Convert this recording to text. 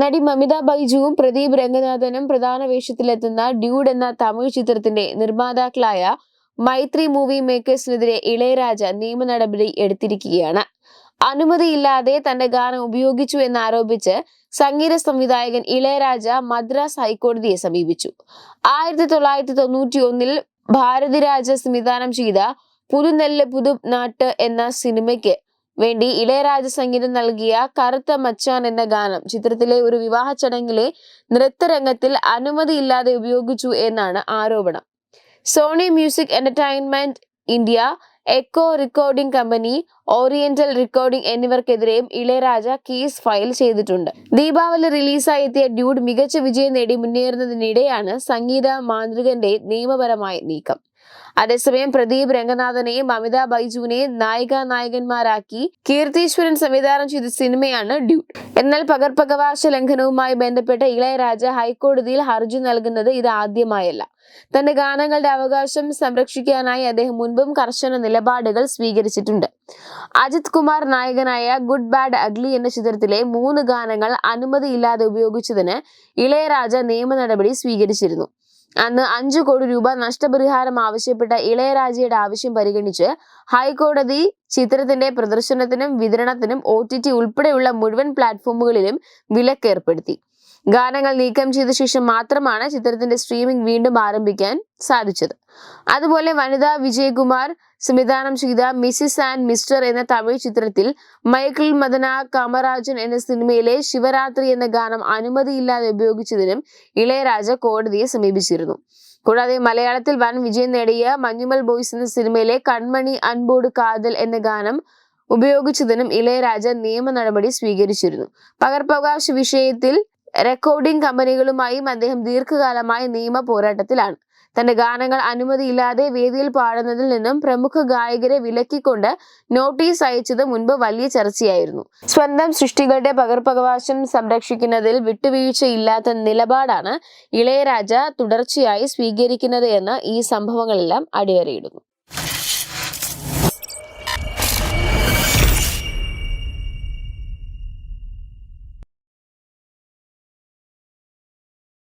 നടി മമിത ബൈജുവും പ്രദീപ് രംഗനാഥനും പ്രധാന വേഷത്തിലെത്തുന്ന ഡ്യൂഡ് എന്ന തമിഴ് ചിത്രത്തിന്റെ നിർമ്മാതാക്കളായ മൈത്രി മൂവി മേക്കേഴ്സിനെതിരെ ഇളയരാജ നിയമ നടപടി എടുത്തിരിക്കുകയാണ്. അനുമതിയില്ലാതെ തന്റെ ഗാനം ഉപയോഗിച്ചു എന്നാരോപിച്ച് സംഗീത സംവിധായകൻ ഇളയരാജ മദ്രാസ് ഹൈക്കോടതിയെ സമീപിച്ചു. ആയിരത്തി തൊള്ളായിരത്തി തൊണ്ണൂറ്റി ഒന്നിൽ ഭാരതിരാജ സംവിധാനം ചെയ്ത പുതുനെല്ല് പുതു നാട്ട് എന്ന സിനിമയ്ക്ക് വേണ്ടി ഇളയരാജ സംഗീതം നൽകിയ കറുത്ത മച്ചാൻ എന്ന ഗാനം ചിത്രത്തിലെ ഒരു വിവാഹ ചടങ്ങിലെ നൃത്തരംഗത്തിൽ അനുമതിയില്ലാതെ ഉപയോഗിച്ചു എന്നാണ് ആരോപണം. Sony music entertainment India echo recording company oriental recording എന്നിവർക്കെതിരെയും Ilaiyaraaja case file ചെയ്തിട്ടുണ്ട്. ദീപാവലി റിലീസായി എത്തിയ ഡ്യൂഡ് മികച്ച വിജയം നേടി മുന്നേറുന്നതിനിടെയാണ് സംഗീത മാന്ത്രികന്റെ നിയമപരമായ നീക്കം. അതേസമയം പ്രദീപ് രംഗനാഥനെയും അമിത ബൈജുവിനെയും നായിക നായകന്മാരാക്കി കീർത്തീശ്വരൻ സംവിധാനം ചെയ്ത സിനിമയാണ് ഡ്യൂട്ട് എന്നാൽ പകർപ്പകവാശ ലംഘനവുമായി ബന്ധപ്പെട്ട് ഇളയരാജ ഹൈക്കോടതിയിൽ ഹർജി നൽകുന്നത് ഇത് ആദ്യമായല്ല. തന്റെ ഗാനങ്ങളുടെ അവകാശം സംരക്ഷിക്കാനായി അദ്ദേഹം മുൻപും കർശന നിലപാടുകൾ സ്വീകരിച്ചിട്ടുണ്ട്. അജിത് കുമാർ നായകനായ ഗുഡ് ബാഡ് അഗ്ലി എന്ന ചിത്രത്തിലെ മൂന്ന് ഗാനങ്ങൾ അനുമതിയില്ലാതെ ഉപയോഗിച്ചതിന് ഇളയരാജ നിയമ നടപടി സ്വീകരിച്ചിരുന്നു. അന്ന് അഞ്ചു കോടി രൂപ നഷ്ടപരിഹാരം ആവശ്യപ്പെട്ട ഇളയരാജയുടെ ആവശ്യം പരിഗണിച്ച് ഹൈക്കോടതി ചിത്രത്തിന്റെ പ്രദർശനത്തിനും വിതരണത്തിനും ഒ ടി ടി ഉൾപ്പെടെയുള്ള മുഴുവൻ പ്ലാറ്റ്ഫോമുകളിലും വിലക്കേർപ്പെടുത്തി. ഗാനങ്ങൾ നീക്കം ചെയ്ത ശേഷം മാത്രമാണ് ചിത്രത്തിന്റെ സ്ട്രീമിംഗ് വീണ്ടും ആരംഭിക്കാൻ സാധിച്ചത്. അതുപോലെ വനിതാ വിജയകുമാർ സംവിധാനം ചെയ്ത മിസിസ് ആൻഡ് മിസ്റ്റർ എന്ന തമിഴ് ചിത്രത്തിൽ മൈക്കിൾ മദന കാമരാജൻ എന്ന സിനിമയിലെ ശിവരാത്രി എന്ന ഗാനം അനുമതിയില്ലാതെ ഉപയോഗിച്ചതിനും ഇളയരാജ കോടതിയെ സമീപിച്ചിരുന്നു. കൂടാതെ മലയാളത്തിൽ വൻ വിജയം നേടിയ മഞ്ഞുമൽ ബോയ്സ് എന്ന സിനിമയിലെ കൺമണി അൻപോട് കാതൽ എന്ന ഗാനം ഉപയോഗിച്ചതിനും ഇളയരാജ നിയമ നടപടി സ്വീകരിച്ചിരുന്നു. പകർപ്പവകാശ വിഷയത്തിൽ റെക്കോർഡിംഗ് കമ്പനികളുമായും അദ്ദേഹം ദീർഘകാലമായി നിയമ പോരാട്ടത്തിലാണ്. തന്റെ ഗാനങ്ങൾ അനുമതിയില്ലാതെ വേദിയിൽ പാടുന്നതിൽ നിന്നും പ്രമുഖ ഗായകരെ വിലക്കിക്കൊണ്ട് നോട്ടീസ് അയച്ചത് മുൻപ് വലിയ ചർച്ചയായിരുന്നു. സ്വന്തം സൃഷ്ടികളുടെ പകർപ്പവകാശം സംരക്ഷിക്കുന്നതിൽ വിട്ടുവീഴ്ചയില്ലാത്ത നിലപാടാണ് ഇളയരാജ തുടർച്ചയായി സ്വീകരിക്കുന്നത് എന്ന് ഈ സംഭവങ്ങളെല്ലാം അടിവരയിടുന്നു.